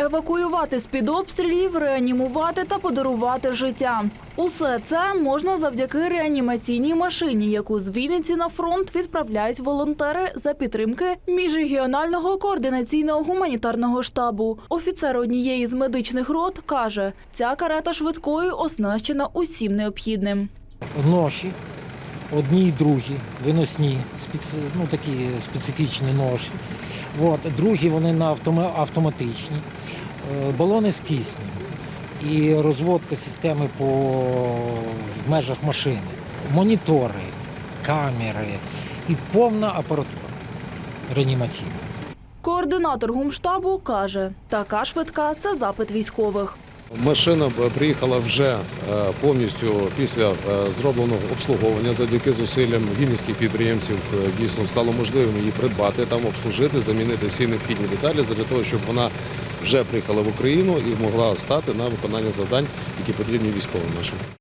евакуювати з-під обстрілів, реанімувати та подарувати життя. Усе це можна завдяки реанімаційній машині, яку з Вінниці на фронт відправляють волонтери за підтримки міжрегіонального координаційного гуманітарного штабу. Офіцер однієї з медичних рот каже, ця карета швидкої оснащена усім необхідним. ноші, одні й другі, виносні, спеці... ну, такі специфічні ноші. От. Другі вони на автома... автоматичні, Е, балони з киснем і розводка системи по в межах машини, монітори, камери і повна апаратура реанімаційна. Координатор гумштабу каже, така швидка це запит військових. Машина приїхала вже е, повністю після е, зробленого обслуговування. Завдяки зусиллям вінницьких підприємців е, дійсно стало можливим її придбати, там обслужити, замінити всі необхідні деталі для того, щоб вона вже приїхала в Україну і могла стати на виконання завдань, які потрібні військовим нашим.